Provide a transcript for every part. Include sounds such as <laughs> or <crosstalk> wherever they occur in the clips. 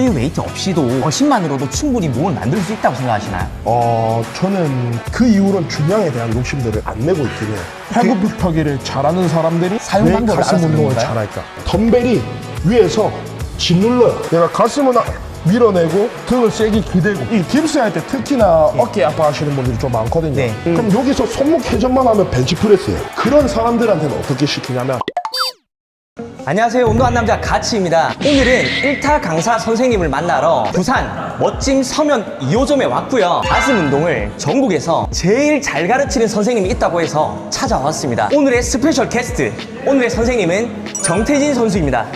프리웨이트 없이도 머신만으로도 충분히 몸을 만들 수 있다고 생각하시나요? 어, 저는 그 이후로는 중량에 대한 욕심들을 안 내고 있긴 해요. 팔굽혀펴기를 잘하는 사람들이 사용 왜 방법을 가슴 알아서 운동을 그런가요? 잘할까? 덤벨이 위에서 짓눌러요. 내가 가슴은 아- 밀어내고 등을 세게 기대고 이 딥스 할 때 특히나 어깨 아파하시는 분들이 좀 많거든요. 네. 그럼 여기서 손목 회전만 하면 벤치프레스예요. 그런 사람들한테는 어떻게 시키냐면 안녕하세요. 운동한 남자 가치입니다. 오늘은 1타 강사 선생님을 만나러 부산 멋짐 서면 2호점에 왔고요. 가슴 운동을 전국에서 제일 잘 가르치는 선생님이 있다고 해서 찾아왔습니다. 오늘의 스페셜 게스트, 오늘의 선생님은 정태진 선수입니다.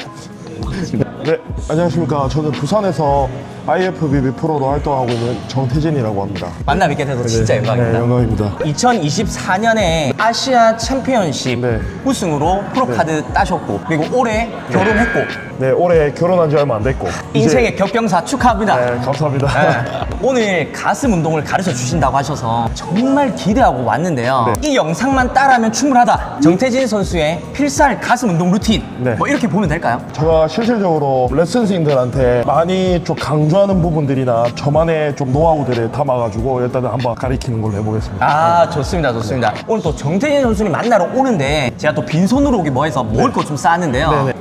네, 안녕하십니까. 저는 부산에서 IFBB 프로로 활동하고 있는 정태진이라고 합니다. 만나 뵙게 돼서 진짜 영광입니다. 네, 영광입니다. 2024년에 아시아 챔피언십 네. 우승으로 프로카드 따셨고 그리고 올해 결혼했고 네, 올해 결혼한 지 얼마 안 됐고 이제- 인생의 격경사 축하합니다. 네, 감사합니다. 네. 오늘 가슴 운동을 가르쳐 주신다고 하셔서 정말 기대하고 왔는데요. 이 영상만 따라하면 충분하다. 정태진 선수의 필살 가슴 운동 루틴. 네. 뭐 이렇게 보면 될까요? 제가 실질적으로 레슨생들한테 많이 좀 강조하 는 부분들이나 저만의 좀 노하우들을 담아가지고 일단은 한번 가리키는 걸로 해보겠습니다. 아 좋습니다 좋습니다 오늘 또 정태진 선수님 만나러 오는데 제가 또 빈손으로 오기 뭐해서 먹을 거 좀 싸왔는데요 네네.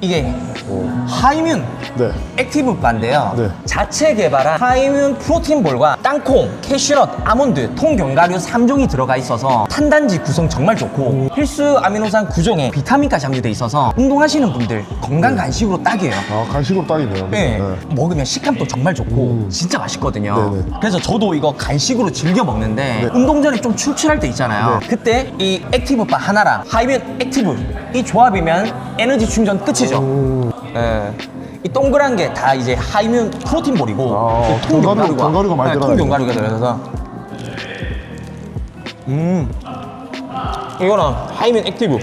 이게 하이뮨 네. 액티브 바인데요 네. 자체 개발한 하이뮨 프로틴 볼과 땅콩, 캐슈넛, 아몬드, 통견과류 3종이 들어가 있어서 탄단지 구성 정말 좋고 필수 아미노산 9종에 비타민까지 함유돼 있어서 운동하시는 분들 건강 간식으로 딱이에요 아, 간식으로 딱이네요. 네. 먹으면 식감도 정말 좋고 진짜 맛있거든요. 네네. 그래서 저도 이거 간식으로 즐겨 먹는데 운동 전에 좀 출출할 때 있잖아요. 네. 그때 이 액티브 바 하나랑 하이면 액티브 이 조합이면 에너지 충전 끝이죠. 네. 이 동그란 게 다 이제 하이면 프로틴 볼이고 아, 이 견과류- 견과류가 많이 들어가네. 통견과류가 들어가서. 음. 이거는 하이면 액티브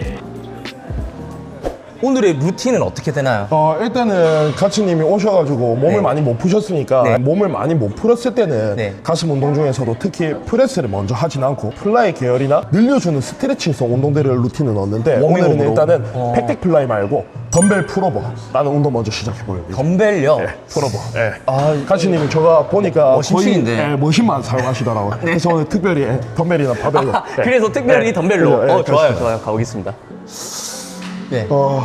오늘의 루틴은 어떻게 되나요? 어, 일단은 가치님이 오셔가지고 몸을 네. 많이 못 푸셨으니까 네. 몸을 많이 못 풀었을 때는 네. 가슴 운동 중에서도 특히 프레스를 먼저 하진 않고 플라이 계열이나 늘려주는 스트레칭성 운동들을 루틴을 오늘은 워밍업으로? 일단은 어. 팩덱 플라이 말고 덤벨 풀오버라는 운동 먼저 시작해보려고 덤벨요. 풀오버. 예. 가치님이 저가 보니까 머신신인데. 거의 예, 머신만 사용하시더라고요. 그래서 오늘 특별히 예, 덤벨이나 바벨로. 아, 예. 그래서 특별히 예. 덤벨로. 그래서, 예, 어, 좋아요, 가시죠. 좋아요. 가보겠습니다. 네. 어,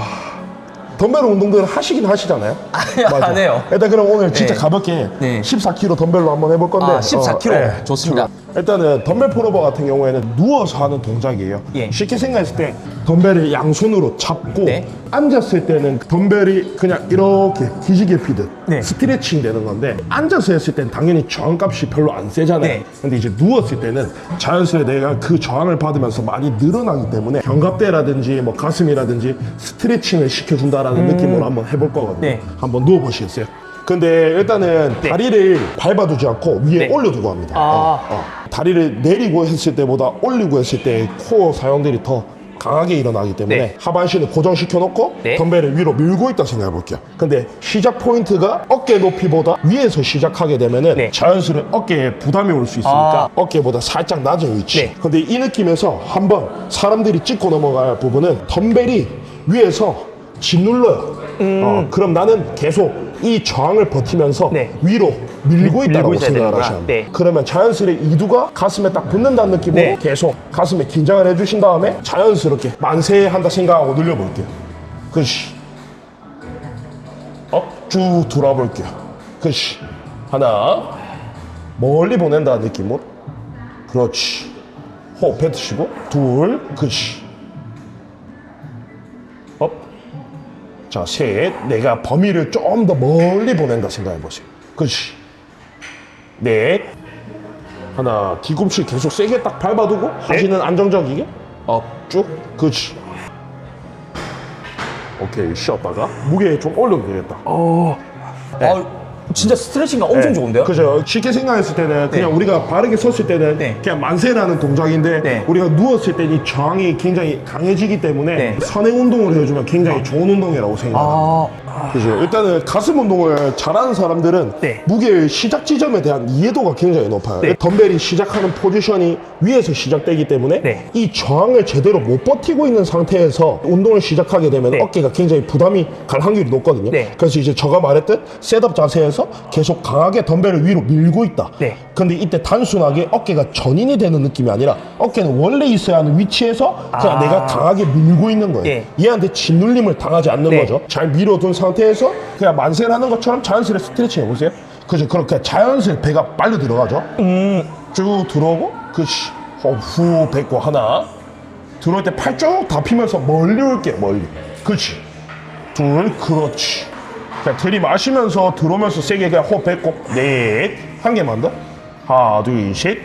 덤벨 운동들을 하시긴 하시잖아요. 아니, <laughs> 안 해요. 일단 그럼 오늘 진짜 네. 가볍게 네. 14kg 덤벨로 한번 해볼 건데. 아, 14kg. 좋습니다. 일단은 덤벨 풀오버 같은 경우에는 누워서 하는 동작이에요. 예. 쉽게 생각했을 때 덤벨을 양손으로 잡고 네. 앉았을 때는 덤벨이 그냥 이렇게 기지개 피듯 네. 스트레칭 되는 건데 앉아서 했을 땐 당연히 저항값이 별로 안 세잖아요. 네. 근데 이제 누웠을 때는 자연스레 내가 그 저항을 받으면서 많이 늘어나기 때문에 견갑대라든지 뭐 가슴이라든지 스트레칭을 시켜준다라는 느낌으로 한번 해볼 거거든요. 음. 네. 한번 누워보시겠어요? 근데 일단은 네. 다리를 밟아두지 않고 위에 네. 올려두고 합니다. 아. 어, 어. 다리를 내리고 했을 때보다 올리고 했을 때 코어 사용들이 더 강하게 일어나기 때문에 네. 하반신을 고정시켜 놓고 네. 덤벨을 위로 밀고 있다 생각해 볼게요. 근데 시작 포인트가 어깨 높이보다 위에서 시작하게 되면은 네. 자연스레 어깨에 부담이 올 수 있으니까 아. 어깨보다 살짝 낮은 위치. 네. 근데 이 느낌에서 한번 사람들이 찍고 넘어갈 부분은 덤벨이 위에서 짓눌러요. 어, 그럼 나는 계속 이 저항을 버티면서 음. 네. 위로 밀고 밀- 있다고 있어야 생각을 되는구나. 하셔야 합니다. 네. 그러면 자연스레 이두가 가슴에 딱 붙는다는 느낌으로 네. 계속 가슴에 긴장을 해주신 다음에 자연스럽게 만세한다 생각하고 늘려볼게요. 그렇지. 업, 쭉 돌아볼게요. 그렇지. 하나. 멀리 보낸다는 느낌으로. 그렇지. 호흡 뱉으시고. 둘. 그렇지. 자, 셋. 내가 범위를 좀 더 멀리 보낸다 생각해 보세요. 그렇지. 넷. 하나. 뒤꿈치 계속 세게 딱 밟아두고 하시는 안정적이게. 업, 쭉. 그렇지. 오케이. 쉬었다가 무게 좀 올려도 되겠다. 아, 진짜 스트레칭가 엄청 네. 좋은데요? 그죠. 쉽게 생각했을 때는 그냥 우리가 바르게 섰을 때는 네. 그냥 만세라는 동작인데 네. 우리가 누웠을 때 이 저항이 굉장히 강해지기 때문에 네. 선행 운동을 해주면 굉장히 좋은 운동이라고 생각합니다. 아, 그죠. 일단은 가슴 운동을 잘하는 사람들은 네. 무게 시작 지점에 대한 이해도가 굉장히 높아요. 네. 덤벨이 시작하는 포지션이 위에서 시작되기 때문에 네. 이 저항을 제대로 못 버티고 있는 상태에서 운동을 시작하게 되면 네. 어깨가 굉장히 부담이 갈 확률이 높거든요. 네. 그래서 이제 제가 말했듯 셋업 자세에서 계속 강하게 덤벨을 위로 밀고 있다. 네. 근데 이때 단순하게 어깨가 전인이 되는 느낌이 아니라 어깨는 원래 있어야 하는 위치에서 그냥 아. 내가 강하게 밀고 있는 거예요. 예. 얘한테 짓눌림을 당하지 않는 네. 거죠. 잘 밀어둔 상태 에서 그냥 만세를 하는 것처럼 자연스레 스트레칭 해보세요. 그죠? 그렇게 자연스레 배가 빨려 들어가죠. 쭉 들어오고, 그치. 어, 후 뱉고 하나. 들어올 때 팔 쭉 다 피면서 멀리 올게, 멀리. 그치. 둘, 그렇지. 그냥 들이마시면서 들어오면서 세게 그냥 호흡 뱉고, 넷. 한 개만 더. 하나, 둘, 셋.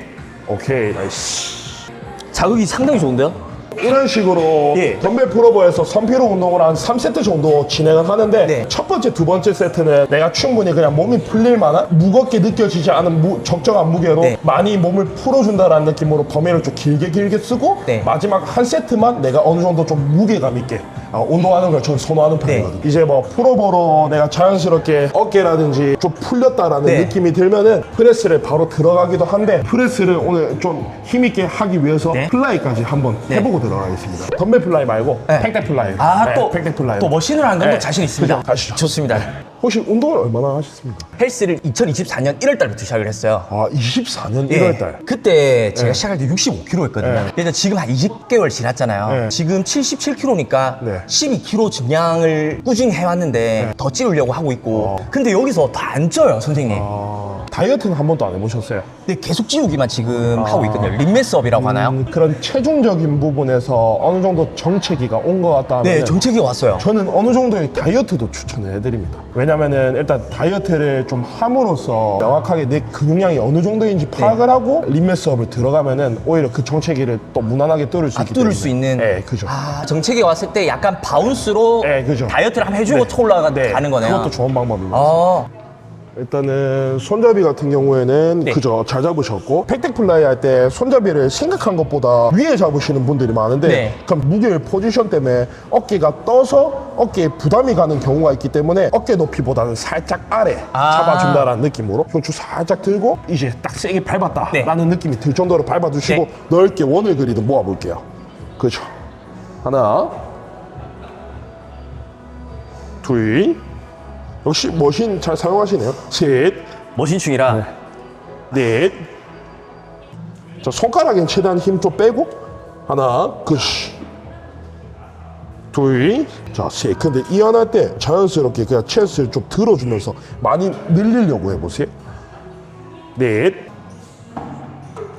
오케이, 나이스. 자극이 상당히 좋은데요? 이런 식으로 예. 덤벨 풀업에서 선피로 운동을 한 3세트 정도 진행을 하는데 네. 첫 번째, 두 번째 세트는 내가 충분히 그냥 몸이 풀릴 만한 무겁게 느껴지지 않은 무- 적정한 무게로 네. 많이 몸을 풀어준다라는 느낌으로 범위를 좀 길게 길게 쓰고 네. 마지막 한 세트만 내가 어느 정도 좀 무게감 있게 어, 운동하는 걸 저는 선호하는 네. 편이거든요. 이제 뭐 풀업으로 내가 자연스럽게 어깨라든지 좀 풀렸다라는 네. 느낌이 들면은 프레스를 바로 들어가기도 한데 프레스를 오늘 좀 힘있게 하기 위해서 네. 플라이까지 한번 네. 해보고 들어가겠습니다. 덤벨 플라이 말고 네. 팩덱 플라이. 아, 네, 또, 팩덱 플라이. 또 머신으로 하는 건또 네. 자신 있습니다. 그죠? 가시죠. 좋습니다. 혹시 운동을 얼마나 하셨습니까? 헬스를 2024년 1월 달부터 시작을 했어요. 아, 24년 예. 1월달. 그때 제가 시작할 때 65kg 였거든요. 네. 그래서 지금 한 20개월 지났잖아요. 네. 지금 77kg니까 네. 12kg 증량을 꾸준히 해왔는데 더 찌우려고 하고 있고. 어. 근데 여기서 더안 쪄요, 선생님. 아, 다이어트는 한 번도 안 해보셨어요? 근데 계속 찌우기만 지금 하고 있거든요. 림메스업이라고 하나요? 음, 그런 체중적인 부분에서 어느 정도 정체기가 온 것 같다 하면 네, 정책이 왔어요. 저는 어느 정도의 다이어트도 추천을 해드립니다. 왜냐면은 일단 다이어트를 좀 함으로써 명확하게 내 근육량이 어느 정도인지 파악을 네. 하고 림메스업을 들어가면은 오히려 그 정체기를 또 무난하게 뚫을 수 있기 때문에 앞두를 수 있는. 네, 그죠. 아, 정책이 왔을 때 약간 바운스로 네, 그죠. 다이어트를 한번 해주고 네. 쳐 올라가는 네, 거네요. 그것도 좋은 방법입니다. 아, 일단은 손잡이 같은 경우에는 네. 그죠 잘 잡으셨고 팩덱 플라이 할 때 손잡이를 생각한 것보다 위에 잡으시는 분들이 많은데 네. 그럼 무게 포지션 때문에 어깨가 떠서 어깨에 부담이 가는 경우가 있기 때문에 어깨 높이보다는 살짝 아래 아. 잡아준다라는 느낌으로 흉추 살짝 들고 이제 딱 세게 밟았다라는 네. 느낌이 들 정도로 밟아주시고 네. 넓게 원을 그리듯 모아볼게요 그죠 하나 둘 역시 머신 잘 사용하시네요 셋 머신충이라. 네. 넷. 자, 손가락엔 최대한 힘좀 빼고. 하나, 그시. 둘. 자, 셋. 근데 이완할 때 자연스럽게 그냥 체스를 좀 들어주면서 많이 늘리려고 해보세요. 넷.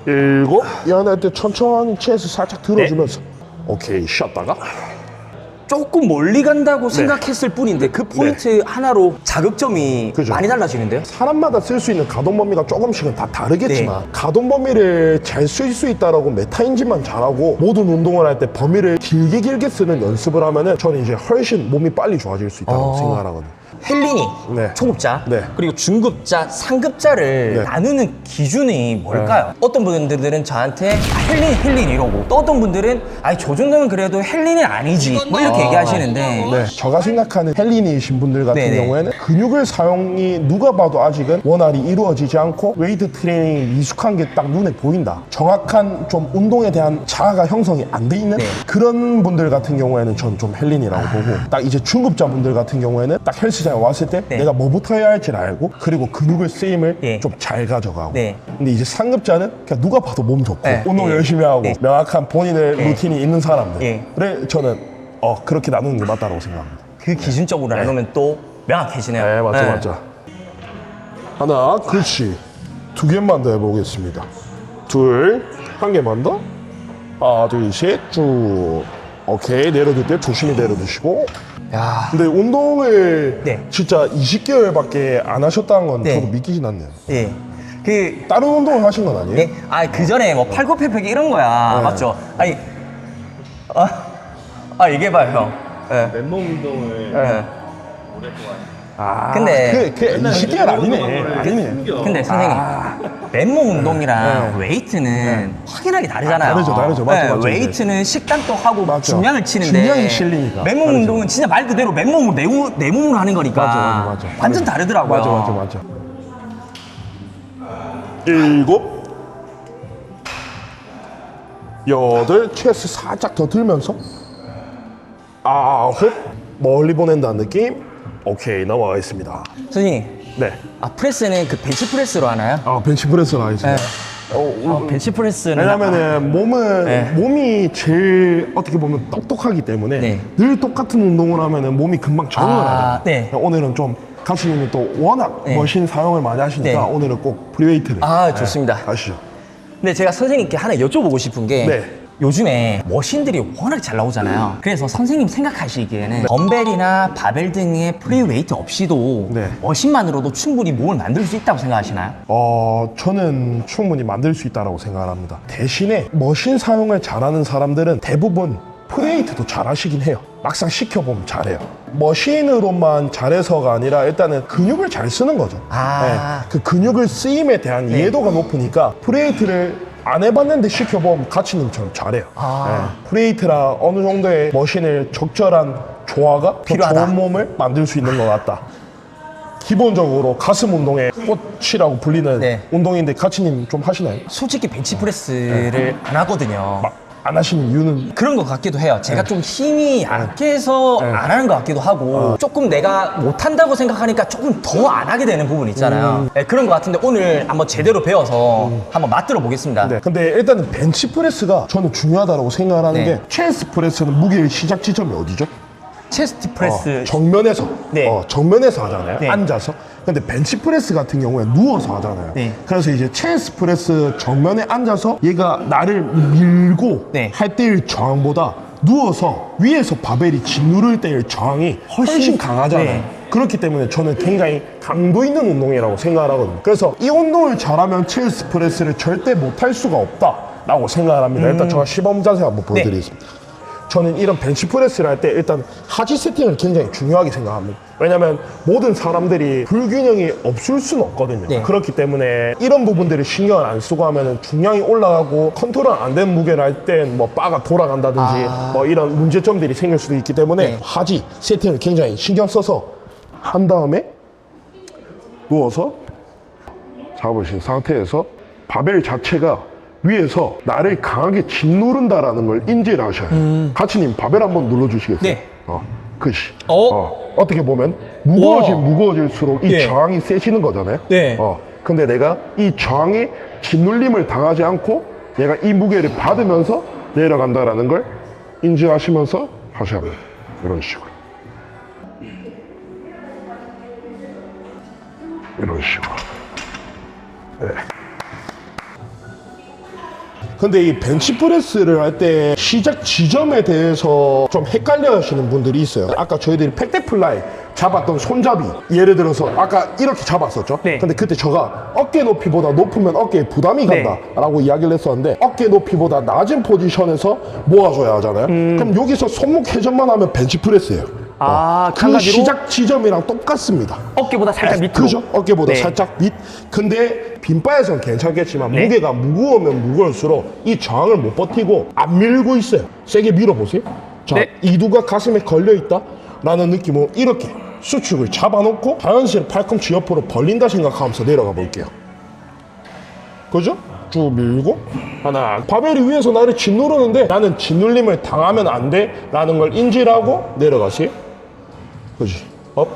일곱. 이완할 때 천천히 체스 살짝 들어주면서. 오케이, 쉬었다가. 조금 멀리 간다고 생각했을 뿐인데 그 포인트 하나로 자극점이 네. 그죠. 많이 달라지는데요? 사람마다 쓸 수 있는 가동 범위가 조금씩은 다 다르겠지만 네. 가동 범위를 잘 쓸 수 있다라고 메타인지만 잘하고 모든 운동을 할 때 범위를 길게 길게 쓰는 연습을 하면은 저는 이제 훨씬 몸이 빨리 좋아질 수 있다고 어. 생각을 하거든요. 헬린이 네. 초급자 네. 그리고 중급자 상급자를 네. 나누는 기준이 뭘까요? 어떤 분들은 저한테 아, 헬린 헬린 이러고 또 어떤 분들은 아니 저 정도면 그래도 헬린이 아니지 뭐 이렇게 얘기하시는데 네, 제가 생각하는 헬린이신 분들 같은 네네. 경우에는 근육을 사용이 누가 봐도 아직은 원활히 이루어지지 않고 웨이트 트레이닝이 미숙한 게 딱 눈에 보인다. 정확한 좀 운동에 대한 자아가 형성이 안 돼 있는 네. 그런 분들 같은 경우에는 전 좀 헬린이라고 보고 딱 이제 중급자 분들 같은 경우에는 딱 헬스장 에 왔을 때 네. 내가 뭐부터 해야 할지를 알고 그리고 근육을 쓰임을 네. 좀잘 가져가고 네. 근데 이제 상급자는 그냥 누가 봐도 몸 좋고 네. 운동 네. 열심히 하고 네. 명확한 본인의 네. 루틴이 있는 사람들을 예. 저는 어 그렇게 나누는 게 맞다고 생각합니다. 그 기준적으로 나누면 또 명확해지네요. 네, 맞죠, 맞죠. 하나, 그렇지. 두 개만 더 해보겠습니다. 둘, 한 개만 더. 하나, 둘, 셋, 쭉. 오케이, 내려둘 때 조심히 내려두시고. 야, 근데 운동을 네. 진짜 20개월밖에 안 하셨다는 건 네. 저도 믿기진 않네요. 예. 그 다른 운동을 하신 건 아니에요? 네? 아, 그 전에 뭐 팔굽혀펴기 이런 거야. 네. 맞죠? 아니, 아, 아 얘기해봐요, 형. 예. 맨몸 운동을 예. 오랫동안 아, 근데- 그, 그 20개월 아니네. 아니네. 근데 선생님, 맨몸 운동이랑 네. 웨이트는 확연하게 다르잖아요. 아, 다르죠, 다르죠. 맞죠, 맞죠, 웨이트는 식단도 하고 맞죠. 중량을 치는데 중량이 실리니까. 맨몸 다르죠. 운동은 진짜 말 그대로 맨몸으로 내, 몸- 내 몸으로 하는 거니까 맞아, 맞아, 맞아. 완전 다르더라고요. 맞아, 맞아, 맞아. 일곱, 여덟, 체스 살짝 더 들면서 아홉, 멀리 보낸다는 느낌. 오케이, 넘어가 있습니다. 선생님, 네. 아 프레스는 그 벤치 프레스로 하나요? 아, 벤치프레스로 하겠습니다. 네. 어, 어, 벤치 프레스는 왜냐면은 몸은 네. 몸이 제일 어떻게 보면 똑똑하기 때문에 네. 늘 똑같은 운동을 하면은 몸이 금방 적응을 아, 하잖아요. 네. 오늘은 좀 가수님이 또 워낙 네. 머신 사용을 많이 하시니까 네. 오늘은 꼭 프리웨이트를 아, 좋습니다. 네, 가시죠. 근데 제가 선생님께 하나 여쭤보고 싶은 게 네. 요즘에 머신들이 워낙 잘 나오잖아요. 그래서 선생님 생각하시기에는 덤벨이나 바벨 등의 프리웨이트 없이도 네. 머신만으로도 충분히 몸을 만들 수 있다고 생각하시나요? 어, 저는 충분히 만들 수 있다고 생각을 합니다. 대신에 머신 사용을 잘하는 사람들은 대부분 프레이트도 잘하시긴 해요. 막상 시켜보면 잘해요. 머신으로만 잘해서가 아니라 일단은 근육을 잘 쓰는 거죠. 아. 네, 그 근육을 쓰임에 대한 네. 이해도가 높으니까 프레이트를 안 해봤는데 시켜보면 가치님처럼 잘해요. 아. 네, 프레이트랑 어느 정도의 머신을 적절한 조화가 더 필요하다. 좋은 몸을 만들 수 있는 것 같다. 기본적으로 가슴 운동의 꽃이라고 불리는 네. 운동인데 가치님 좀 하시나요? 솔직히 벤치 프레스를 안 하거든요. 막 안 하시는 이유는 그런 것 같기도 해요. 제가 좀 힘이 약해서 네. 안 하는 것 같기도 하고 어. 조금 내가 못한다고 생각하니까 조금 더 안 하게 되는 부분 있잖아요. 음. 네, 그런 것 같은데 오늘 한번 제대로 배워서 한번 맛들어 보겠습니다. 네. 근데 일단은 벤치 프레스가 저는 중요하다고 생각을 하는 네. 게 체스트 프레스는 무게의 시작 지점이 어디죠? 체스트 프레스 어, 정면에서 네. 어, 정면에서 하잖아요. 네. 앉아서. 근데 벤치 프레스 같은 경우에 누워서 하잖아요. 네. 그래서 이제 체스트 프레스 정면에 앉아서 얘가 나를 밀고 네. 할 때의 저항보다 누워서 위에서 바벨이 짓누를 때의 저항이 훨씬, 훨씬 강하잖아요. 네. 그렇기 때문에 저는 굉장히 강도 있는 운동이라고 생각을 하거든요. 그래서 이 운동을 잘하면 체스트 프레스를 절대 못할 수가 없다 라고 생각을 합니다. 일단 제가 시범 자세 한번 보여드리겠습니다. 저는 이런 벤치 프레스를 할 때 일단 하지 세팅을 굉장히 중요하게 생각합니다. 왜냐면 모든 사람들이 불균형이 없을 수는 없거든요. 네. 그렇기 때문에 이런 부분들을 신경을 안 쓰고 하면은 중량이 올라가고 컨트롤 안 된 무게를 할 땐 뭐 바가 돌아간다든지 아. 뭐 이런 문제점들이 생길 수도 있기 때문에 네. 하지 세팅을 굉장히 신경 써서 한 다음에 누워서 잡으신 상태에서 바벨 자체가 위에서 나를 강하게 짓누른다라는 걸 인지를 하셔야 돼요. 가치님 바벨 한번 눌러주시겠어요? 음. 네. 어, 그시. 어? 어. 떻게 보면 무거워질 우와. 무거워질수록 이 예. 저항이 세지는 거잖아요. 네. 어. 근데 내가 이 저항에 짓눌림을 당하지 않고 내가 이 무게를 받으면서 내려간다라는 걸 인지하시면서 하셔야 돼요. 이런 식으로. 이런 식으로. 네. 근데 이 벤치프레스를 할 때 시작 지점에 대해서 좀 헷갈려 하시는 분들이 있어요. 아까 저희들이 팩데플라이 잡았던 손잡이 예를 들어서 아까 이렇게 잡았었죠. 네. 근데 그때 제가 어깨 높이보다 높으면 어깨에 부담이 네. 간다라고 이야기를 했었는데 어깨 높이보다 낮은 포지션에서 모아줘야 하잖아요. 그럼 여기서 손목 회전만 하면 벤치프레스예요. 음. 아, 그 한가지로? 시작 지점이랑 똑같습니다. 어깨보다 살짝 밑으로. 그죠? 어깨보다 네. 살짝 밑. 근데 빈바에선 괜찮겠지만 네. 무게가 무거우면 무거울수록 이 저항을 못 버티고 안 밀고 있어요. 세게 밀어보세요. 자, 네. 이두가 가슴에 걸려 있다. 라는 느낌으로 이렇게 수축을 잡아놓고 자연스레 팔꿈치 옆으로 벌린다 생각하면서 내려가 볼게요. 그죠? 쭉 밀고 하나 바벨이 위에서 나를 짓누르는데 나는 짓눌림을 당하면 안 돼 라는 걸 인지를 하고 내려가세요 그지. 업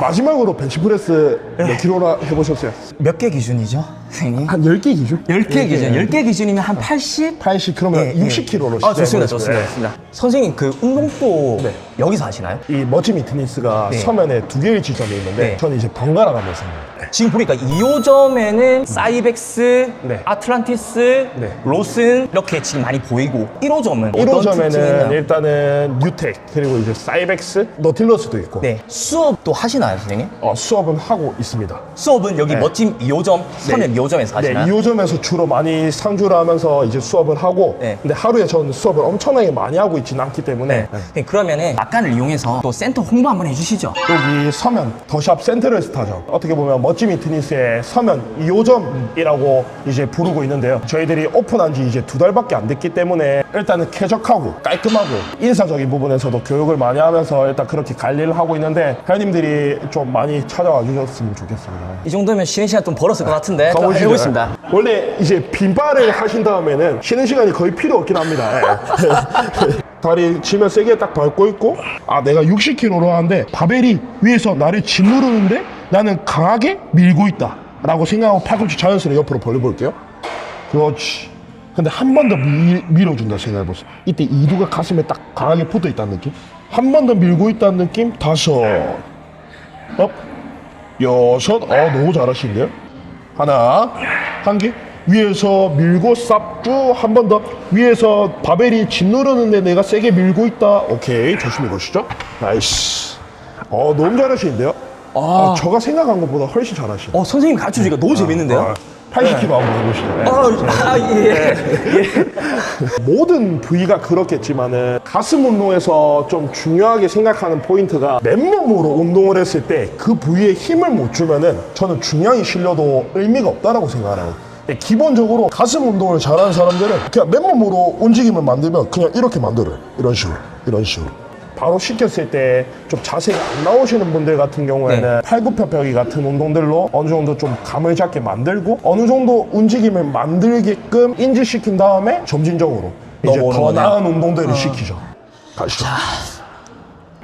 마지막으로 벤치프레스 몇 킬로나 해보셨어요? 몇 개 기준이죠, 선생님? 한 10개 기준? 10개 기준. 10개 기준이면 한 80? 80 그러면 예, 예. 60킬로로 아, 좋습니다, 좋습니다, 좋습니다. 선생님, 그 운동도 네. 여기서 하시나요? 이 머지 미트니스가 네. 서면에 두 개의 지점이 있는데 네. 저는 이제 번갈아 가면서 합니다. 지금 보니까 2호점에는 사이벡스, 네. 아틀란티스, 네. 로슨 이렇게 지금 많이 보이고 1호점은 어떤 1호점에는 특징이 있나요? 일단은 뉴텍 그리고 이제 사이벡스, 너틸러스도 있고 네. 수업도 하시나요, 선생님? 어, 수업은 하고 있습니다. 수업은 여기 네. 멋진 2호점, 서면 2 2호점에서 네, 하시나요? 2호점에서 주로 많이 상주를 하면서 이제 수업을 하고 네. 근데 하루에 저는 수업을 엄청나게 많이 하고 있지는 않기 때문에 네. 네, 그러면은 막간을 이용해서 또 센터 홍보 한번 해주시죠. 여기 서면 더샵 센트럴 스타죠. 어떻게 보면 멋짐이 트니스의 서면 2호점이라고 이제 부르고 있는데요. 저희들이 오픈한 지 이제 두 달밖에 안 됐기 때문에 일단은 쾌적하고 깔끔하고 인사적인 부분에서도 교육을 많이 하면서 일단 그렇게 관리를 하고 있는데 회원님들이 좀 많이 찾아와 주셨으면 좋겠습니다. 이 정도면 쉬는 시간 좀 벌었을 것 같은데 또 가보시죠. 해보겠습니다. 원래 이제 빈발을 하신 다음에는 쉬는 시간이 거의 필요 없긴 합니다. 예. <laughs> 다리 치면 세게 딱 밟고 있고 아 내가 60kg로 하는데 바벨이 위에서 나를 짓누르는데 나는 강하게 밀고 있다. 라고 생각하고 팔꿈치 자연스레 옆으로 벌려볼게요. 그렇지. 근데 한 번 더 밀어준다 생각해보세요. 이때 이두가 가슴에 딱 강하게 붙어있다는 느낌? 한 번 더 밀고 있다는 느낌? 다섯. 업. 여섯. 어 너무 잘하시는데요 하나 한 개. 위에서 밀고 쌉쭉 한번 더. 위에서 바벨이 짓누르는데 내가 세게 밀고 있다. 오케이 조심히 보시죠. 나이스. 어 너무 잘하시는데요? 아, 저가 생각한 것보다 훨씬 잘하시네. 어, 선생님 가르쳐 주니까 너무 재밌는데요? 80kg 한번 해보시죠 네. 아, 아, 예. 모든 부위가 그렇겠지만은 가슴 운동에서 좀 중요하게 생각하는 포인트가 맨몸으로 운동을 했을 때 그 부위에 힘을 못 주면은 저는 중량이 실려도 의미가 없다라고 생각해요. 기본적으로 가슴 운동을 잘하는 사람들은 그냥 맨몸으로 움직임을 만들면 그냥 이렇게 만들어요. 이런 식으로, 이런 식으로. 바로 시켰을 때 좀 자세가 안 나오시는 분들 같은 경우에는 팔굽혀펴기 같은 운동들로 어느 정도 좀 감을 잡게 만들고 어느 정도 움직임을 만들게끔 인지시킨 다음에 점진적으로 이제 넘어오는 더 거네요. 나은 운동들을 시키죠. 가시죠.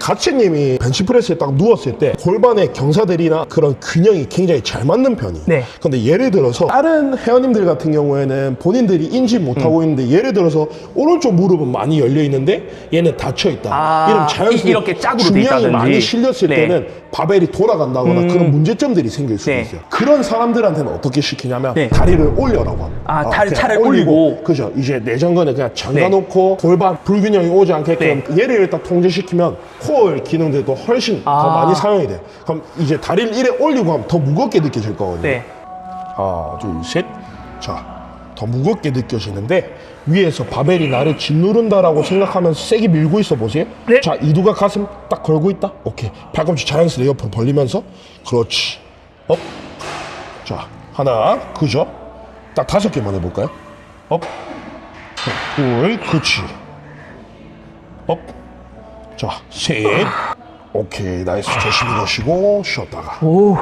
가치님이 벤치프레스에 딱 누웠을 때 골반의 경사들이나 그런 균형이 굉장히 잘 맞는 편이에요. 네. 근데 예를 들어서 다른 회원님들 같은 경우에는 본인들이 인지 못하고 음. 있는데 예를 들어서 오른쪽 무릎은 많이 열려 있는데 얘는 닫혀 있다. 아, 이러면 자연스럽게 이- 이렇게 짝으로 돼 중량이 있다든지. 많이 실렸을 네. 때는 바벨이 돌아간다거나 그런 문제점들이 생길 수도 네. 있어요. 그런 사람들한테는 어떻게 시키냐면 네. 다리를 올려라고 합니다. 아, 다리- 그냥 차를 올리고. 그죠. 이제 내전근에 그냥 잠가놓고 골반 불균형이 오지 않게끔 얘를 일단 통제시키면 코어 기능들도 훨씬 더 아. 많이 사용이 돼. 그럼 이제 다리를 이래 올리고 하면 더 무겁게 느껴질 거거든요. 네. 하나, 둘, 셋. 자, 더 무겁게 느껴지는데 위에서 바벨이 나를 짓누른다라고 생각하면서 세게 밀고 있어 보세요. 네. 자, 이두가 가슴 딱 걸고 있다. 오케이. 팔꿈치 자연스레 옆으로 벌리면서 그렇지. 업. 자, 하나, 그죠? 딱 다섯 개만 해볼까요? 업. 둘, 그렇지. 업. 자, 셋. 오케이, 나이스. 조심히 가시고 쉬었다가. 오.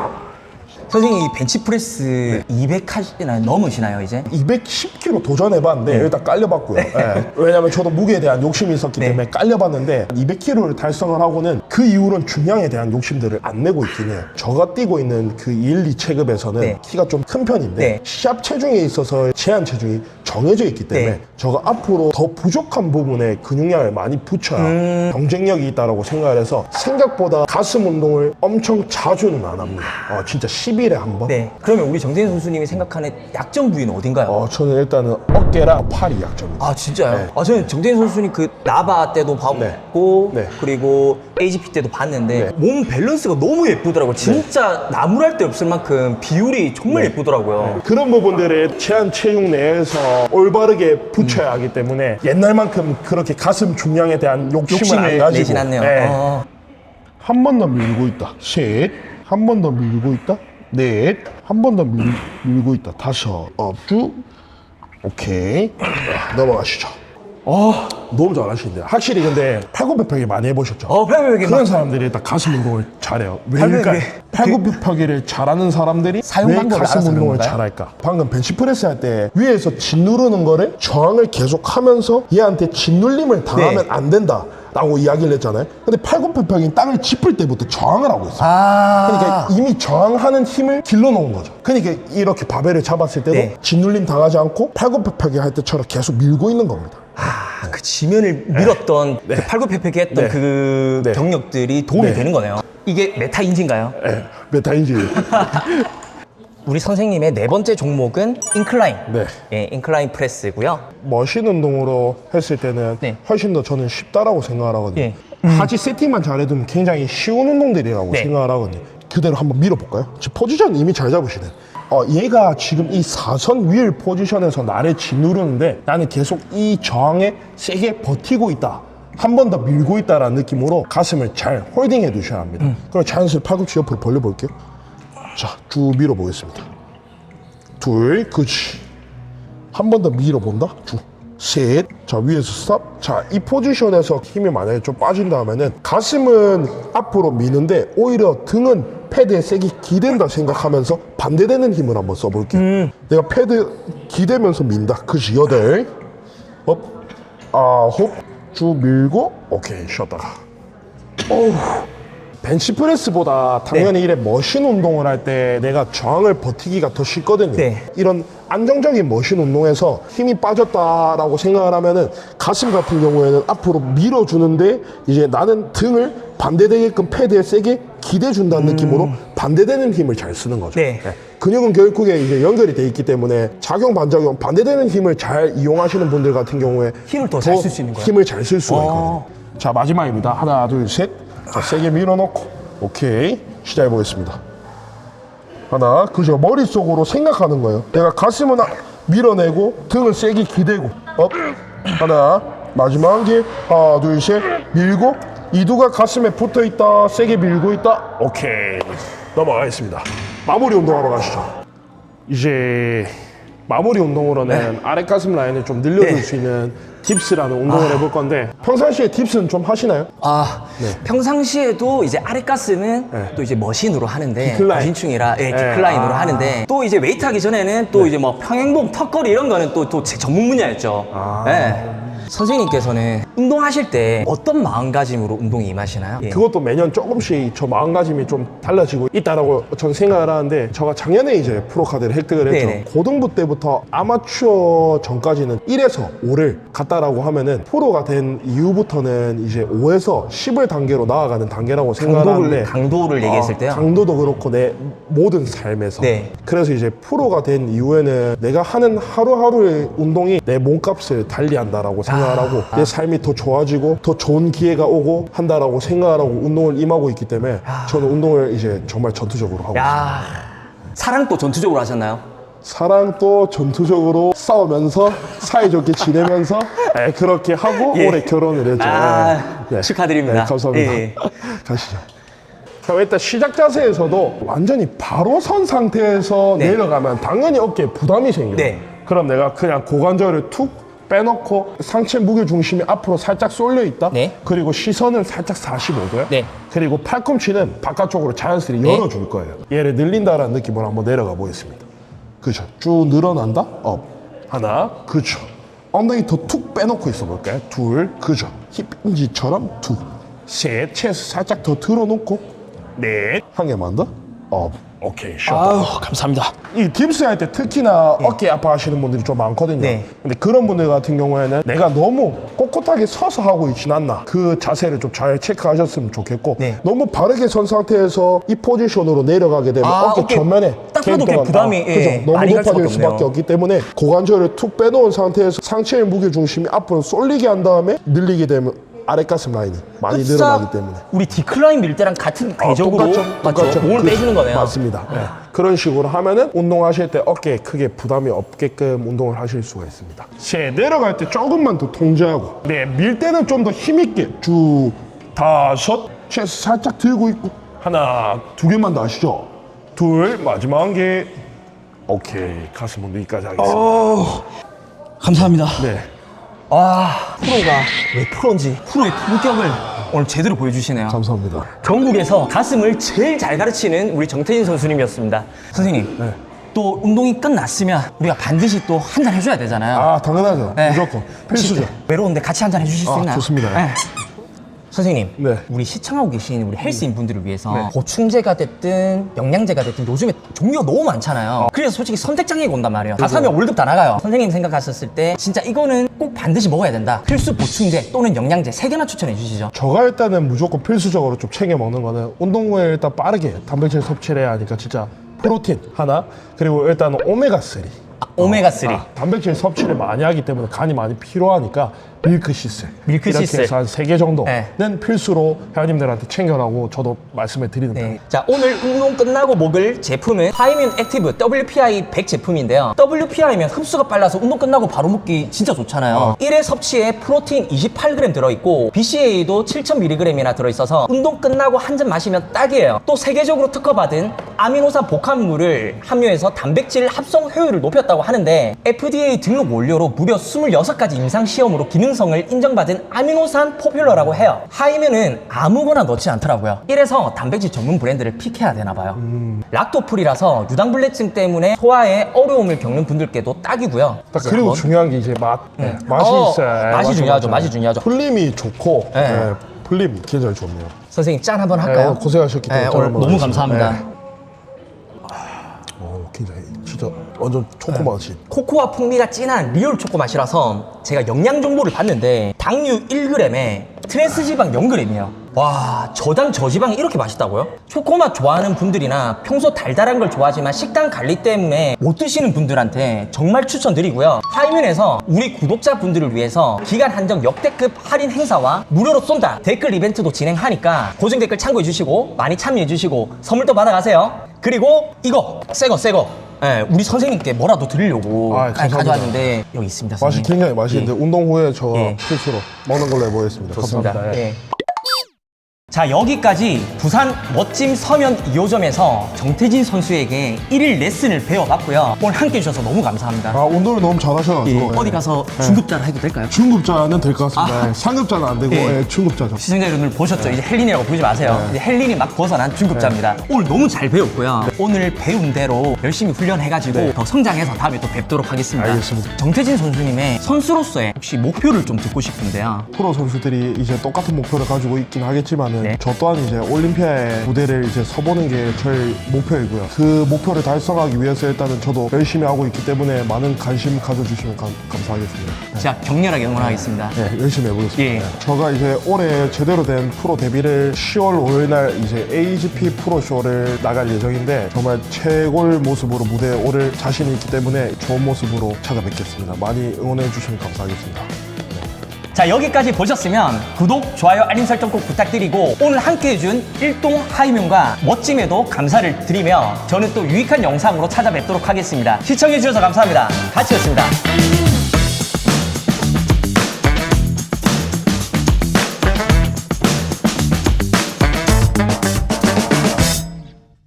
선생님, 이 벤치프레스 200 하시나 넘으시나요, 이제? 210kg 도전해봤는데 일단 깔려봤고요. <laughs> 예. 왜냐면 저도 무게에 대한 욕심이 있었기 네. 때문에 깔려봤는데 200kg를 달성을 하고는 그 이후로는 중량에 대한 욕심들을 안 내고 있긴 해요. 저가 뛰고 있는 그 1, 2 체급에서는 네. 키가 좀 큰 편인데 네. 시합 체중에 있어서 제한 체중이 정해져 있기 때문에 네. 저가 앞으로 더 부족한 부분에 근육량을 많이 붙여야 음. 경쟁력이 있다라고 생각을 해서 생각보다 가슴 운동을 엄청 자주는 안 합니다. 어, 진짜 10 일에 한 번? 네. 그러면 우리 정재인 선수님이 생각하는 약점 부위는 어딘가요? 어, 저는 일단은 어깨랑 팔이 약점입니다. 아 진짜요? 네. 아 저는 정재인 선수님 그 나바 때도 봤고 네. 그리고 AGP 때도 봤는데 네. 몸 밸런스가 너무 예쁘더라고요. 진짜 나무랄 데 없을 만큼 비율이 정말 네. 예쁘더라고요. 그런 부분들을 제한 체중 내에서 올바르게 붙여야 하기 때문에 옛날만큼 그렇게 가슴 중량에 대한 욕심을, 안 욕심을 가지고 내진 않네요. 네. 어. 한번 더 밀고 있다 셋 한 번 더 밀고 있다 넷. 한 번 더 밀고 있다. 다섯 업 쭉 오케이. 자, 넘어가시죠. 아 너무 잘하시는데요 확실히 근데 팔굽혀펴기 많이 해보셨죠? 어, 팔굽혀펴기 그런 막- 사람들이 딱 가슴 운동을 잘해요. 왜 팔굽혀펴기- 그러니까 팔굽혀펴기를 잘하는 사람들이 사용 왜 방법을 가슴 알아서 그런 운동을 건가요? 잘할까? 방금 벤치프레스 할 때 위에서 짓누르는 거를 저항을 계속 하면서 얘한테 짓눌림을 당하면 네. 안 된다 라고 이야기를 했잖아요 근데 팔굽혀펴기는 땅을 짚을 때부터 저항을 하고 있어요 아. 그러니까 이미 저항하는 힘을 길러놓은 거죠 그러니까 이렇게 바벨을 잡았을 때도 네. 짓눌림 당하지 않고 팔굽혀펴기 할 때처럼 계속 밀고 있는 겁니다 아, 그 지면을 밀었던 그 팔굽혀펴기 했던 네. 그 네. 경력들이 도움이 네. 되는 거네요. 이게 메타인지인가요? 예, 메타인지 <laughs> 우리 선생님의 네 번째 종목은 인클라인. 네. 예, 인클라인 프레스고요. 머신 운동으로 했을 때는 네. 훨씬 더 저는 쉽다라고 생각을 하거든요. 예. 하지 세팅만 잘해두면 굉장히 쉬운 운동들이라고 네. 생각을 하거든요. 그대로 한번 밀어볼까요? 지금 포지션 이미 잘 잡으시네. 어, 얘가 지금 이 사선 윌 포지션에서 나를 짓누르는데 나는 계속 이 저항에 세게 버티고 있다. 한 번 더 밀고 있다라는 느낌으로 가슴을 잘 홀딩해 두셔야 합니다. 그럼 자연스레 팔꿈치 옆으로 벌려볼게요. 자, 쭉 밀어 보겠습니다. 둘, 그렇지. 한 번 더 밀어 본다. 쭉. 셋. 자, 위에서 스탑. 자, 이 포지션에서 힘이 만약에 좀 빠진다 하면은 가슴은 앞으로 미는데 오히려 등은 패드에 세게 기댄다 생각하면서 반대되는 힘을 한번 써볼게요. 내가 패드 기대면서 민다. 그지 여덟. 업. 아홉. 쭉 밀고. 오케이. 쉬었다가. 어우. 벤치프레스보다 당연히 이래 머신 운동을 할 때 내가 저항을 버티기가 더 쉽거든요. 네. 이런 안정적인 머신 운동에서 힘이 빠졌다라고 생각을 하면은 가슴 같은 경우에는 앞으로 밀어주는데 이제 나는 등을 반대되게끔 패드에 세게 기대준다는 느낌으로 반대되는 힘을 잘 쓰는 거죠. 음. 네. 근육은 결국에 이제 연결이 돼 있기 때문에 작용 반작용 반대되는 힘을 잘 이용하시는 분들 같은 경우에 힘을 더잘쓸수 있는 거예요? 힘을 잘 쓸 수가 어. 있거든요. 자 마지막입니다. 하나 둘 셋. 자 세게 밀어넣고. 오케이. 시작해 보겠습니다. 하나 그죠 머릿속으로 생각하는 거예요. 내가 가슴은 아- 밀어내고 등을 세게 기대고. 업. 하나 마지막 한개 하나 둘 셋. 밀고. 이두가 가슴에 붙어 있다. 세게 밀고 있다. 오케이. 넘어가겠습니다. 마무리 운동하러 가시죠. 이제 마무리 운동으로는 아래 가슴 라인을 좀 늘려줄 네. 수 있는 딥스라는 운동을 해볼 건데 평상시에 딥스는 좀 하시나요? 아 평상시에도 이제 아랫가스는 네. 또 이제 머신으로 하는데 디클라인. 머신충이라 예, 네. 디클라인으로 아. 하는데 또 이제 웨이트 하기 전에는 또 이제 뭐 평행봉 턱걸이 이런 거는 또 또 제 전문 분야였죠 아. 예. 선생님께서는 운동하실 때 어떤 마음가짐으로 운동에 임하시나요? 예. 그것도 매년 조금씩 저 마음가짐이 좀 달라지고 있다라고 저는 생각을 하는데 제가 작년에 이제 프로카드를 획득을 했죠. 네네. 고등부 때부터 아마추어 전까지는 1에서 5를 갔다라고 하면은 프로가 된 이후부터는 이제 5에서 10을 단계로 나아가는 단계라고 생각을 강도를- 하는데 강도를 얘기했을 때요? 강도도 그렇고 내 모든 삶에서 네. 그래서 이제 프로가 된 이후에는 내가 하는 하루하루의 운동이 내 몸값을 달리한다라고 생각을 아, 하고 내 삶이 더 좋아지고 더 좋은 기회가 오고 한다라고 생각을 하고 운동을 임하고 있기 때문에 저는 운동을 이제 정말 전투적으로 하고 있습니다. 야 사랑 또 전투적으로 하셨나요? 사랑도 전투적으로 싸우면서 사이좋게 <laughs> 지내면서 예, 그렇게 하고 예. 올해 결혼을 했죠. 아, 예. 축하드립니다. 네, 감사합니다. 예, 예. <laughs> 가시죠. 자, 일단 시작 자세에서도 완전히 바로 선 상태에서 네. 내려가면 당연히 어깨에 부담이 생겨요. 네. 그럼 내가 그냥 고관절을 툭 빼놓고 상체 무게 중심이 앞으로 살짝 쏠려 있다. 네. 그리고 시선은 살짝 45도야. 네. 그리고 팔꿈치는 바깥쪽으로 자연스레 네. 열어줄 거예요. 얘를 늘린다라는 느낌으로 한번 내려가 보겠습니다. 그죠. 쭉 늘어난다. 업. 하나. 그죠. 엉덩이 더 툭 빼놓고 있어 볼까요? 둘. 그죠. 힙인지처럼 둘. 셋. 체스 살짝 더 들어놓고. 넷. 한 개만 더. 업. 오케이. 샷. 아유 감사합니다. 이 딥스 할 때 특히나 어깨 아파하시는 분들이 좀 많거든요. 네. 근데 그런 분들 같은 경우에는 내가 너무 꼿꼿하게 서서 하고 있진 않나. 그 자세를 좀 잘 체크하셨으면 좋겠고 네. 너무 바르게 선 상태에서 이 포지션으로 내려가게 되면 아, 어깨, 어깨 전면에 딱 봐도 동안 부담이, 아, 예, 그죠? 너무 많이 갈 높아질 수밖에 수밖에 없네요. 없기 때문에 고관절을 툭 빼놓은 상태에서 상체의 무게 중심이 앞으로 쏠리게 한 다음에 늘리게 되면 아랫가슴 라인이 많이 늘어나기 때문에 우리 디클라인 밀 때랑 같은 어, 궤적으로 똑같죠? 맞죠? 똑같죠? 몸을 그- 빼주는 거네요. 맞습니다. 네. 그런 식으로 하면은 운동하실 때 어깨에 크게 부담이 없게끔 운동을 하실 수가 있습니다. 세 내려갈 때 조금만 더 통제하고 네밀 때는 좀 더 힘있게 쭉 다섯 체스 살짝 들고 있고 하나 두 개만 더 하시죠. 둘 마지막 한 개. 오케이 가슴 운동 여기까지 하겠습니다. 감사합니다. 네. 아 프로가 왜 프로인지 프로의 품격을 오늘 제대로 보여주시네요. 감사합니다. 전국에서 가슴을 제일 잘 가르치는 우리 정태진 선수님이었습니다. 선생님, 네. 또 운동이 끝났으면 우리가 반드시 또 한 잔 해줘야 되잖아요. 아 당연하죠. 네. 무조건 필수죠. 외로운데 같이 한 잔 해주실 수 아, 있나요? 좋습니다. 네. 선생님, 네. 우리 시청하고 계신 우리 헬스인 분들을 위해서 네. 보충제가 됐든 영양제가 됐든 요즘에 종류가 너무 많잖아요. 그래서 솔직히 선택 장애가 온단 말이에요. 다 사면 월급 다 나가요. 선생님 생각하셨을 때 진짜 이거는 꼭 반드시 먹어야 된다. 필수 보충제 또는 영양제 세 개나 추천해 주시죠. 저가 일단은 무조건 필수적으로 좀 챙겨 먹는 거는 운동 후에 일단 빠르게 단백질 섭취를 해야 하니까 진짜 프로틴 하나 그리고 일단 오메가 3 아, 오메가3. 아, 단백질 섭취를 많이 하기 때문에 간이 많이 필요하니까 밀크 시슬. 밀크시슬. 이렇게 해서 한 세 개 정도는 네. 필수로 회원님들한테 챙겨라고 저도 말씀을 드리는 거예요. 네. 자, 오늘 운동 끝나고 먹을 제품은 하이민 액티브 WPI 100 제품인데요. WPI면 흡수가 빨라서 운동 끝나고 바로 먹기 진짜 좋잖아요. 어. 1회 섭취에 프로테인 28g 들어있고 BCAA도 7000mg이나 들어있어서 운동 끝나고 한 잔 마시면 딱이에요. 또 세계적으로 특허받은 아미노산 복합물을 함유해서 단백질 합성 효율을 높였다고 하는데 FDA 등록 원료로 무려 26가지 임상 시험으로 기능성을 인정받은 아미노산 포퓰러라고 해요. 하이면은 아무거나 넣지 않더라고요. 이래서 단백질 전문 브랜드를 픽해야 되나 봐요. 락토프리라서 유당불내증 때문에 소화에 어려움을 겪는 분들께도 딱이고요. 딱 그리고 한번 중요한 게 이제 맛. 네, 맛이 어, 있어요. 맛이 중요하죠, 맞아요. 맛이 중요하죠. 풀림이 좋고 네. 네, 풀림 굉장히 좋네요. 선생님 짠 한번 네, 할까요? 오늘 고생하셨기 때문에 네, 오늘 너무. 감사합니다. 네. 오, 굉장히 진짜 완전 초코 맛이. 코코아 풍미가 진한 리얼 초코 맛이라서 제가 영양 정보를 봤는데 당류 1g에 트랜스 지방 0g이에요. 와, 저당 저지방이 이렇게 맛있다고요? 초코맛 좋아하는 분들이나 평소 달달한 걸 좋아하지만 식단 관리 때문에 못 드시는 분들한테 정말 추천드리고요. 하이면에서 우리 구독자분들을 위해서 기간 한정 역대급 할인 행사와 무료로 쏜다 댓글 이벤트도 진행하니까 고정 댓글 참고해 주시고 많이 참여해 주시고 선물도 받아가세요. 그리고 이거 새거 새거 예, 우리 선생님께 뭐라도 드리려고 아, 감사합니다. 가져왔는데 여기 있습니다. 맛이 선생님. 굉장히 맛있는데 운동 후에 저 예. 필수로 먹는 걸로 해보겠습니다. 좋습니다. 감사합니다. 예. 예. 자 여기까지 부산 멋짐 서면 2호점에서 정태진 선수에게 1일 레슨을 배워봤고요. 오늘 함께 해주셔서 너무 감사합니다. 아 운동을 너무 잘하셔가지고 예, 어디 가서 중급자를 해도 될까요? 중급자는 될 것 같습니다. 아. 예, 상급자는 안 되고 예. 예, 중급자죠. 시청자 여러분들 보셨죠? 이제 헬린이라고 부르지 마세요. 이제 헬린이 막 벗어난 중급자입니다. 오늘 너무 잘 배웠고요. 오늘 배운 대로 열심히 훈련해가지고 더 성장해서 다음에 또 뵙도록 하겠습니다. 알겠습니다. 정태진 선수님의 선수로서의 혹시 목표를 좀 듣고 싶은데요. 프로 선수들이 이제 똑같은 목표를 가지고 있긴 하겠지만은 네. 저 또한 이제 올림피아의 무대를 이제 서보는 게 저의 목표이고요. 그 목표를 달성하기 위해서 일단은 저도 열심히 하고 있기 때문에 많은 관심 가져주시면 감, 감사하겠습니다. 네. 제가 격렬하게 응원하겠습니다. 네, 열심히 해보겠습니다. 예. 네. 제가 이제 올해 제대로 된 프로 데뷔를 10월 5일 날 이제 AGP 프로 쇼를 나갈 예정인데 정말 최고의 모습으로 무대에 오를 자신이 있기 때문에 좋은 모습으로 찾아뵙겠습니다. 많이 응원해 주시면 감사하겠습니다. 자 여기까지 보셨으면 구독, 좋아요, 알림 설정 꼭 부탁드리고 오늘 함께 해 준 일동 하이명과 멋짐에도 감사를 드리며 저는 또 유익한 영상으로 찾아뵙도록 하겠습니다. 시청해 주셔서 감사합니다. 같이였습니다.